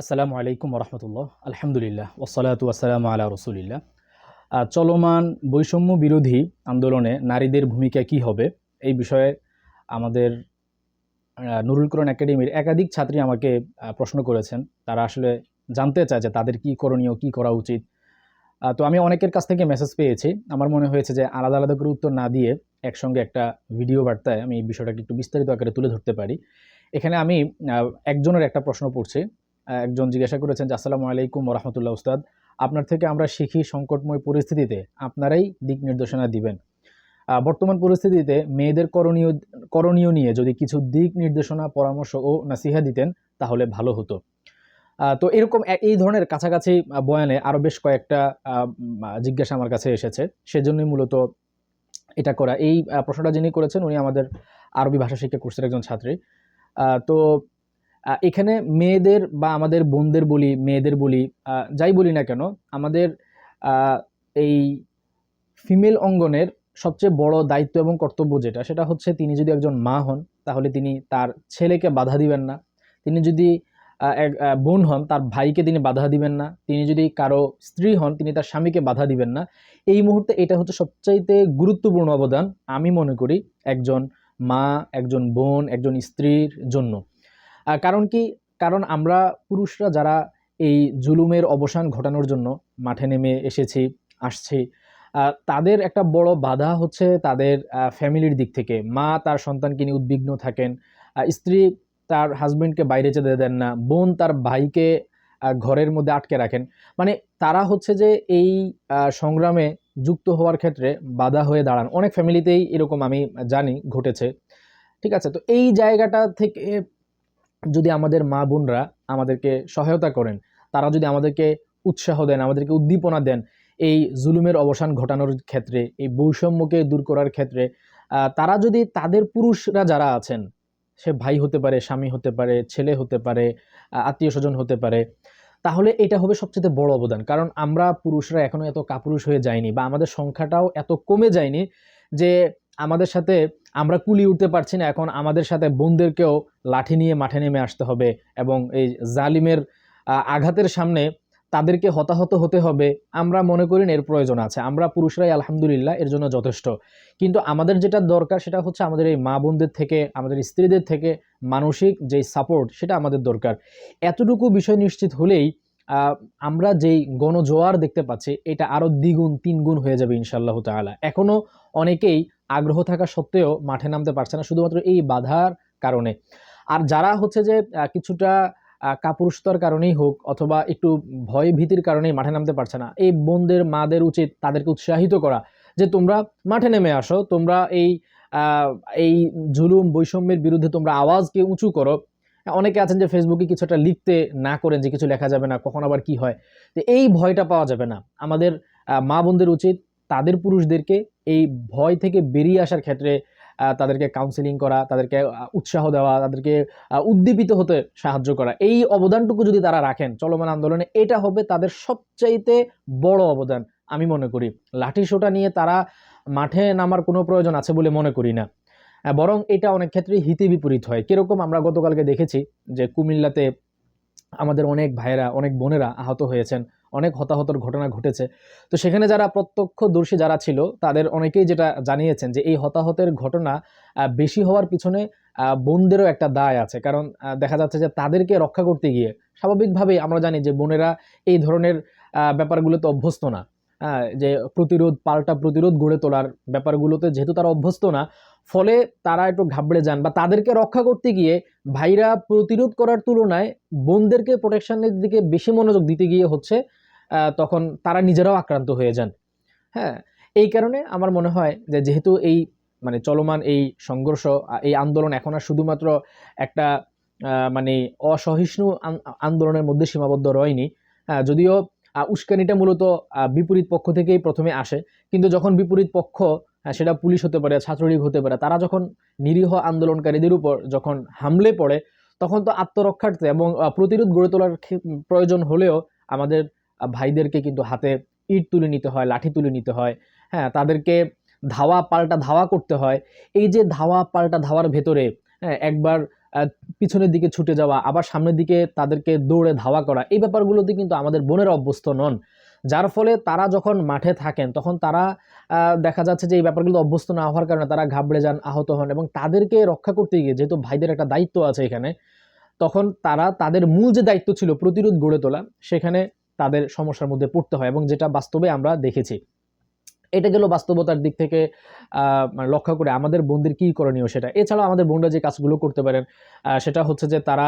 আসসালামু আলাইকুম রহমতুল্লাহ আলহামদুলিল্লাহ। ওসালাতু আসসালামু আলা রসুলিল্লাহ। চলমান বৈষম্য বিরোধী আন্দোলনে নারীদের ভূমিকা কি হবে? এই বিষয়ে আমাদের নুরুল কোরআন একাডেমির একাধিক ছাত্রী আমাকে প্রশ্ন করেছেন। তারা আসলে জানতে চায় যে তাদের কি করণীয়, কি করা উচিত। তো আমি অনেকের কাছ থেকে মেসেজ পেয়েছি। আমার মনে হয়েছে যে আলাদা আলাদা করে উত্তর না দিয়ে একসঙ্গে একটা ভিডিও বার্তায় আমি এই বিষয়টাকে একটু বিস্তারিত আকারে তুলে ধরতে পারি। এখানে আমি একজনের একটা প্রশ্ন পড়ছি। একজন জিজ্ঞাসা করেছেন যে, আসসালামু আলাইকুম রহমতুল্লাহ উস্তাদ। আপনার থেকে আমরা শিখি সংকটময় পরিস্থিতিতে আপনারাই দিক নির্দেশনা দিবেন। বর্তমান পরিস্থিতিতে মেয়েদের করণীয় করণীয় নিয়ে যদি কিছু দিক নির্দেশনা, পরামর্শ ও নাসিহা দিতেন, তাহলে ভালো হতো। তো এরকম এই ধরনের কাছাকাছি বয়ানে আরও বেশ কয়েকটা জিজ্ঞাসা আমার কাছে এসেছে। সেজন্যই মূলত এটা করা। এই প্রশ্নটা যিনি করেছেন, উনি আমাদের আরবি ভাষা শিক্ষা কোর্সের একজন ছাত্রী। তো এখানে মেয়েদের বা আমাদের বোনদের বলি, মেয়েদের বলি যাই বলি না কেন, আমাদের এই ফিমেল অঙ্গনের সবচেয়ে বড় দায়িত্ব এবং কর্তব্য যেটা, সেটা হচ্ছে তিনি যদি একজন মা হন, তাহলে তিনি তার ছেলেকে বাধা দিবেন না। তিনি যদি এক বোন হন, তার ভাইকে তিনি বাধা দিবেন না। তিনি যদি কারও স্ত্রী হন, তিনি তার স্বামীকে বাধা দিবেন না। এই মুহূর্তে এটা হচ্ছে সবচাইতে গুরুত্বপূর্ণ অবদান, আমি মনে করি, একজন মা, একজন বোন, একজন স্ত্রীর জন্য। কারণ কি? কারণ আমরা পুরুষরা যারা এই জুলুমের অবসান ঘটানোর জন্য মাঠে নেমে এসেছি, আসছি তাদের একটা বড় বাধা হচ্ছে তাদের ফ্যামিলির দিক থেকে। মা তার সন্তানকে নিয়ে উদ্বিগ্ন থাকেন স্ত্রী তার হাজব্যান্ডকে বাইরে যেতে দেন না, বোন তার ভাইকে ঘরের মধ্যে আটকে রাখেন। মানে তারা হচ্ছে যে এই সংগ্রামে যুক্ত হওয়ার ক্ষেত্রে বাধা হয়ে দাঁড়ান। অনেক ফ্যামিলিতেই এরকম আমি জানি ঘটেছে। ঠিক আছে? তো এই জায়গাটা থেকে যদি আমাদের মা বোনরা আমাদেরকে সহায়তা করেন, তারা যদি আমাদেরকে উৎসাহ দেন, আমাদেরকে উদ্দীপনা দেন, এই জুলুমের অবসান ঘটানোর ক্ষেত্রে, এই বৈষম্যকে দূর করার ক্ষেত্রে তারা যদি তাদের পুরুষরা যারা আছেন, সে ভাই হতে পারে, স্বামী হতে পারে, ছেলে হতে পারে আত্মীয় স্বজন হতে পারে, তাহলে এটা হবে সবচেয়ে বড় অবদান। কারণ আমরা পুরুষরা এখনও এত কাপুরুষ হয়ে যায়নি বা আমাদের সংখ্যাটাও এত কমে যায়নি যে আমাদের সাথে আমরা কুলি উঠতে পারছি না। এখন আমাদের সাথে বোনদেরকেও লাঠি নিয়ে মাঠে নেমে আসতে হবে এবং এই জালিমের আঘাতের সামনে তাদেরকে হতাহত হতে হবে। আমরা মনে করি এর প্রয়োজন আছে। আমরা পুরুষরাই আলহামদুলিল্লাহ এর জন্য যথেষ্ট। কিন্তু আমাদের যেটা দরকার সেটা হচ্ছে আমাদের এই মা বোনদের থেকে, আমাদের স্ত্রীদের থেকে মানসিক যে সাপোর্ট সেটা আমাদের দরকার। এতটুকু বিষয় নিশ্চিত হলেই আমরা যেই গণজোয়ার দেখতে পাচ্ছি, এটা আরও দ্বিগুণ, তিনগুণ হয়ে যাবে ইনশাল্লাহ তাআলা। এখনও অনেকেই আগ্রহ থাকা সত্ত্বেও মাঠে নামতে পারছে না, শুধুমাত্র এই বাধার কারণে। আর যারা হচ্ছে যে কিছুটা কাপুরুষতার কারণেই হোক অথবা একটু ভয় ভীতির কারণেই মাঠে নামতে পারছে না, এই বোনদের, মাদের উচিত তাদেরকে উৎসাহিত করা যে, তোমরা মাঠে নেমে আসো, তোমরা এই এই জুলুম বৈষম্যের বিরুদ্ধে তোমরা আওয়াজকে উঁচু করো। অনেকে আছেন যে, ফেসবুকে কিছু একটা লিখতে না করেন যে, কিছু লেখা যাবে না, কখন আবার কি হয়? তো এই ভয়টা পাওয়া যাবে না। আমাদের মা বোনদের উচিত তাদের পুরুষদেরকে এই ভয় থেকে বেরিয়ে আসার ক্ষেত্রে তাদেরকে কাউন্সেলিং করা, তাদেরকে উৎসাহ দেওয়া, তাদেরকে উদ্দীপিত হতে সাহায্য করা। এই অবদানটুকু যদি তারা রাখেন চলমান আন্দোলনে, এটা হবে তাদের সবচাইতে বড় অবদান, আমি মনে করি। লাঠি সোটা নিয়ে তারা মাঠে নামার কোনো প্রয়োজন আছে বলে মনে করি না। বরং এটা অনেক ক্ষেত্রে হিতে বিপরীত হয়। কীরকম আমরা গতকালকে দেখেছি যে কুমিল্লাতে আমাদের অনেক ভাইয়েরা, অনেক বোনেরা আহত হয়েছেন। অনেক হতাহতর ঘটনা ঘটেছে। তো সেখানে যারা প্রত্যক্ষদর্শী যারা ছিল তাদের অনেকেই যেটা জানিয়েছেন যে এই হতাহতের ঘটনা বেশি হওয়ার পিছনে বোনদেরও একটা দায় আছে। কারণ দেখা যাচ্ছে যে তাদেরকে রক্ষা করতে গিয়ে স্বাভাবিকভাবেই আমরা জানি যে বোনেরা এই ধরনের ব্যাপারগুলোতে অভ্যস্ত না। হ্যাঁ, যে প্রতিরোধ পাল্টা প্রতিরোধ গড়ে তোলার ব্যাপারগুলোতে যেহেতু তারা অভ্যস্ত না ফলে তারা একটু ঘাবড়ে যান বা তাদেরকে রক্ষা করতে গিয়ে ভাইরা প্রতিরোধ করার তুলনায় বোনদেরকে প্রোটেকশনের দিকে বেশি মনোযোগ দিতে গিয়ে হচ্ছে তখন তারা নিজেরাও আক্রান্ত হয়ে যান। হ্যাঁ এই কারণে আমার মনে হয় যে যেহেতু এই মানে চলমান এই সংঘর্ষ এই আন্দোলন এখন আর শুধুমাত্র একটা মানে অসহিষ্ণু আন্দোলনের মধ্যে সীমাবদ্ধ রয়নি হ্যাঁ, যদিও উস্কানিটা মূলত বিপরীত পক্ষ থেকেই প্রথমে আসে। কিন্তু যখন বিপরীত পক্ষ সেটা পুলিশ হতে পারে ছাত্রলীগ হতে পারে তারা যখন নিরীহ আন্দোলনকারীদের উপর যখন হামলে পড়ে তখন তো আত্মরক্ষার্থে এবং প্রতিরোধ গড়ে তোলার প্রয়োজন হলেও আমাদের ভাইদেরকে কিন্তু হাতে ইট তুলে নিতে হয়, লাঠি তুলে নিতে হয়। হ্যাঁ তাদেরকে ধাওয়া পাল্টা ধাওয়া করতে হয়। এই যে ধাওয়া পাল্টা ধাওয়ার ভেতরে হ্যাঁ একবার পিছনের দিকে ছুটে যাওয়া, আবার সামনের দিকে তাদেরকে দৌড়ে ধাওয়া করা, এই ব্যাপারগুলোতে কিন্তু আমাদের বোনেরা অভ্যস্ত নন। যার ফলে তারা যখন মাঠে থাকেন, তখন তারা দেখা যাচ্ছে যে এই ব্যাপারগুলো অভ্যস্ত না হওয়ার কারণে তারা ঘাবড়ে যান, আহত হন এবং তাদেরকে রক্ষা করতে গিয়ে, যেহেতু ভাইদের একটা দায়িত্ব আছে এখানে, তখন তারা তাদের মূল যে দায়িত্ব ছিল প্রতিরোধ গড়ে তোলা, সেখানে তাদের সমস্যার মধ্যে পড়তে হয় এবং যেটা বাস্তবে আমরা দেখেছি। এটা গেল বাস্তবতার দিক থেকে মানে লক্ষ্য করে আমাদের বোনদের কী করণীয় সেটা। এছাড়াও আমাদের বোনরা যে কাজগুলো করতে পারেন সেটা হচ্ছে যে তারা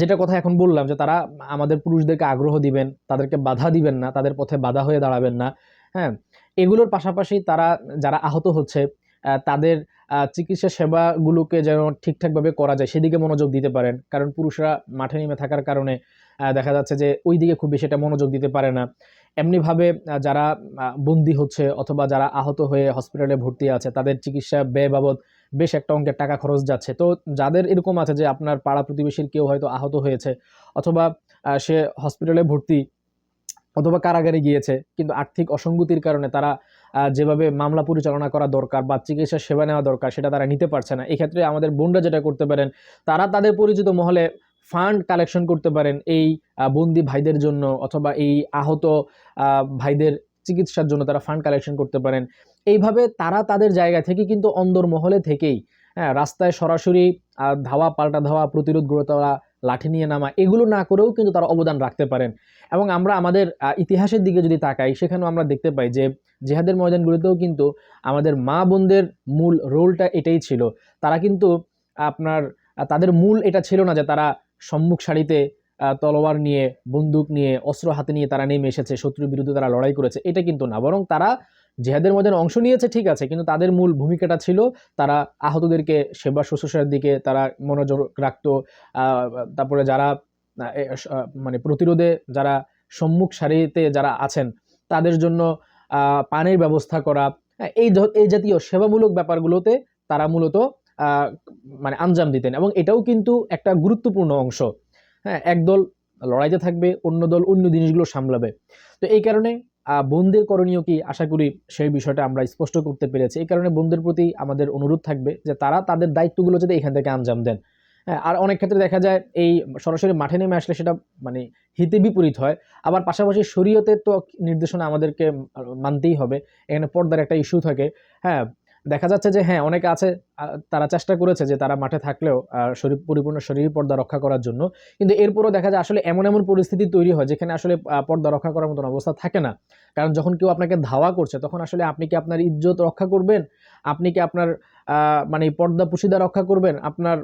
যেটা কথা এখন বললাম যে তারা আমাদের পুরুষদেরকে আগ্রহ দিবেন, তাদেরকে বাধা দিবেন না, তাদের পথে বাধা হয়ে দাঁড়াবেন না হ্যাঁ? এগুলোর পাশাপাশি তারা, যারা আহত হচ্ছে তাদের চিকিৎসা সেবাগুলোকে যেন ঠিকঠাকভাবে করা যায়, সেদিকে মনোযোগ দিতে পারেন। কারণ পুরুষরা মাঠে নেমে থাকার কারণে দেখা যাচ্ছে যে ওই দিকে খুব বেশি একটা মনোযোগ দিতে পারে না। এমনিভাবে যারা বন্দি হচ্ছে অথবা যারা আহত হয়ে হসপিটালে ভর্তি আছে, তাদের চিকিৎসা ব্যয় বাবদ বেশ একটা অঙ্কের টাকা খরচ যাচ্ছে। তো যাদের এরকম আছে যে আপনার পাড়া প্রতিবেশীর কেউ হয়তো আহত হয়েছে, অথবা সে হসপিটালে ভর্তি অথবা কারাগারে গিয়েছে, কিন্তু আর্থিক অসঙ্গতির কারণে তারা যেভাবে মামলা পরিচালনা করা দরকার বা চিকিৎসা সেবা নেওয়া দরকার সেটা তারা নিতে পারছে না। এক্ষেত্রে আমাদের বোনরা যেটা করতে পারেন, তারা তাদের পরিচিত মহলে ফান্ড কালেকশন করতে পারেন এই বন্দি ভাইদের জন্য অথবা এই আহত ভাইদের চিকিৎসার জন্য তারা ফান্ড কালেকশন করতে পারেন। এইভাবে তারা তাদের জায়গা থেকে কিন্তু অন্দর মহলে থেকেই হ্যাঁ রাস্তায় সরাসরি ধাওয়া, পাল্টা ধাওয়া প্রতিরোধ গড়ে তোলা লাঠি নিয়ে নামা, এগুলো না করেও কিন্তু তারা অবদান রাখতে পারেন। এবং আমরা আমাদের ইতিহাসের দিকে যদি তাকাই, সেখানেও আমরা দেখতে পাই যে জেহাদের ময়দানগুলোতেও কিন্তু আমাদের মা বোনদের মূল রোলটা এটাই ছিল। তারা কিন্তু আপনার তাদের মূল এটা ছিল না যে তারা সম্মুখ সারিতে তলোয়ার নিয়ে, বন্দুক নিয়ে, অস্ত্র হাতে নিয়ে তারা নেমে এসেছে, শত্রুর বিরুদ্ধে তারা লড়াই করেছে। এটা কিন্তু না। বরং তারা জেহাদের ময়দানে অংশ নিয়েছে ঠিক আছে কিন্তু তাদের মূল ভূমিকাটা ছিল তারা আহতদেরকে সেবা শুশ্রূষার দিকে তারা মনোযোগ রাখতো তারপরে যারা মানে প্রতিরোধে যারা সম্মুখ সারিতে যারা আছেন তাদের জন্য পানির ব্যবস্থা করা হ্যাঁ, এই এই জাতীয় সেবামূলক ব্যাপারগুলোতে তারা মূলত মানে আঞ্জাম দিতেন এবং এটাও কিন্তু একটা গুরুত্বপূর্ণ অংশ হ্যাঁ একদল লড়াইতে থাকবে অন্য দল অন্য জিনিসগুলো সামলাবে। তো এই কারণে বোনদের করণীয় কি? আশা করি সেই বিষয়টা আমরা স্পষ্ট করতে পেরেছি। এই কারণে বোনদের প্রতি আমাদের অনুরোধ থাকবে যে তারা তাদের দায়িত্বগুলো যাতে এখান থেকে আঞ্জাম দেন। আর অনেক ক্ষেত্রে দেখা যায় এই সরাসরি মাঠে নেমে আসলে সেটা মানে হিতে বিপরীত হয়। আবার পাশাপাশি শরীয়তের তো নির্দেশনা আমাদেরকে মানতেই হবে। এখানে পর্দার একটা ইস্যু থাকে। হ্যাঁ দেখা যাচ্ছে যে হ্যাঁ অনেকে আছে তারা চেষ্টা করেছে যে, তারা মাঠে থাকলেও শরীর, পরিপূর্ণ শরীর পর্দা রক্ষা করার জন্য। কিন্তু এরপরও দেখা যায়, আসলে এমন এমন পরিস্থিতি তৈরি হয়, যেখানে আসলে পর্দা রক্ষা করার মতন অবস্থা থাকে না। কারণ যখন কেউ আপনাকে ধাওয়া করছে, তখন আসলে আপনি কি আপনার ইজ্জত রক্ষা করবেন? আপনি কি আপনার মানে পর্দা পুশিদা রক্ষা করবেন? আপনার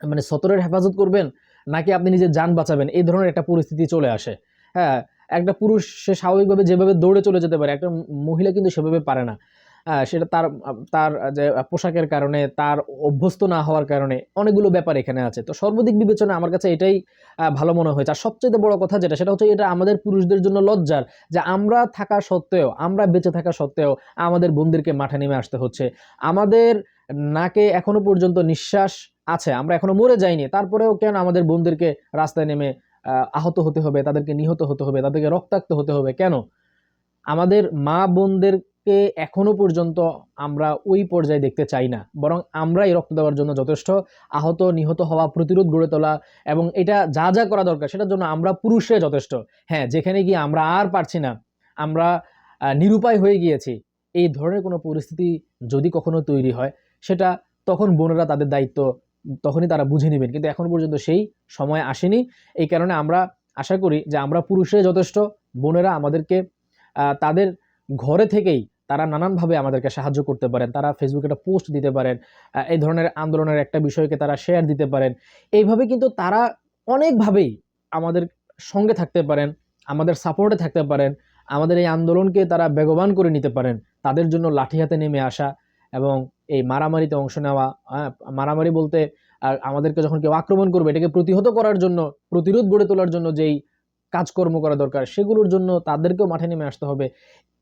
মানে সতরের হেফাজত করবেন? নাকি আপনি নিজের যান বাঁচাবেন? এই ধরনের একটা পরিস্থিতি চলে আসে। হ্যাঁ একটা পুরুষ, সে স্বাভাবিকভাবে যেভাবে দৌড়ে চলে যেতে পারে, একটা মহিলা কিন্তু সেভাবে পারে না। সেটা তার তার যে পোশাকের কারণে, তার অভ্যস্ত না হওয়ার কারণে অনেকগুলো ব্যাপার এখানে আছে। তো সর্বদিক বিবেচনা আমার কাছে এটাই ভালো মনে হয়েছে। আর সবচেয়ে বড় কথা যেটা, সেটা হচ্ছে এটা আমাদের পুরুষদের জন্য লজ্জার যে, আমরা থাকা সত্ত্বেও, আমরা বেঁচে থাকা সত্ত্বেও আমাদের বোনদেরকে মাঠে নেমে আসতে হচ্ছে। আমাদের নাকে এখনও পর্যন্ত নিঃশ্বাস আছে, আমরা এখনও মরে যাইনি। তারপরেও কেন আমাদের বোনদেরকে রাস্তায় নেমে আহত হতে হবে, তাদেরকে নিহত হতে হবে, তাদেরকে রক্তাক্ত হতে হবে? কেন? আমাদের মা বোনদেরকে এখনও পর্যন্ত আমরা ওই পর্যায়ে দেখতে চাই না। বরং আমরাই রক্ত দেওয়ার জন্য যথেষ্ট আহত, নিহত হওয়া, প্রতিরোধ গড়ে তোলা এবং এটা যা যা করা দরকার সেটার জন্য আমরা পুরুষরাই যথেষ্ট। হ্যাঁ যেখানে গিয়ে আমরা আর পারছি না, আমরা নিরুপায় হয়ে গিয়েছি, এই ধরনের কোনো পরিস্থিতি যদি কখনো তৈরি হয়, সেটা তখন বোনেরা তাদের দায়িত্ব, তখনই তারা বুঝে নেবেন। কিন্তু এখন পর্যন্ত সেই সময় আসেনি। এই কারণে আমরা আশা করি যে আমরা পুরুষরাই যথেষ্ট, বোনেরা আমাদেরকে তাদের ঘরে থেকেই তারা নানানভাবে আমাদেরকে সাহায্য করতে পারেন তারা ফেসবুকে একটা পোস্ট দিতে পারেন এই ধরনের আন্দোলনের একটা বিষয়কে তারা শেয়ার দিতে পারেন। এইভাবে কিন্তু তারা অনেকভাবেই আমাদের সঙ্গে থাকতে পারেন আমাদের সাপোর্টে থাকতে পারেন আমাদের এই আন্দোলনকে তারা বেগবান করে নিতে পারেন তাদের জন্য লাঠি হাতে নেমে আসা এবং এই মারামারিতে অংশ নেওয়া হ্যাঁ, মারামারি বলতে আর আমাদেরকে যখন কেউ আক্রমণ করবে এটাকে প্রতিহত করার জন্য প্রতিরোধ গড়ে তোলার জন্য যেই কাজকর্ম করা দরকার সেগুলোর জন্য তাদেরকেও মাঠে নেমে আসতে হবে।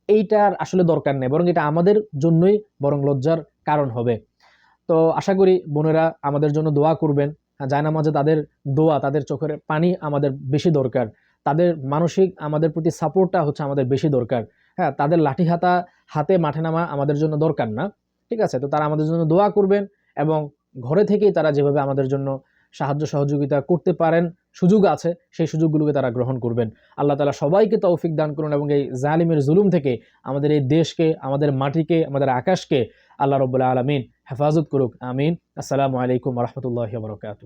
এইটার আসলে দরকার নেই, বরং এটা আমাদের জন্যই বরং লজ্জার কারণ হবে। তো আশা করি বোনেরা আমাদের জন্য দোয়া করবেন। যায় না মাঝে তাদের দোয়া, তাদের চোখের পানি আমাদের বেশি দরকার। তাদের মানসিক আমাদের প্রতি সাপোর্টটা হচ্ছে আমাদের বেশি দরকার। হ্যাঁ তাদের লাঠি হাতা হাতে মাঠে নামা আমাদের জন্য দরকার না। ঠিক আছে? তো তারা আমাদের জন্য দোয়া করবেন এবং ঘরে থেকেই তারা যেভাবে আমাদের জন্য সাহায্য সহযোগিতা করতে পারেন, সুযোগ আছে, সেই সুযোগগুলোকে তারা গ্রহণ করবেন। আল্লাহ তালা সবাইকে তৌফিক দান করুন এবং এই জালিমের জুলুম থেকে আমাদের এই দেশকে, আমাদের মাটিকে, আমাদের আকাশকে আল্লাহ রবুল্লা আলমিন হেফাজত করুক। আমিন। আসসালামু আলাইকুম রহমতুল্লাহ বরকাত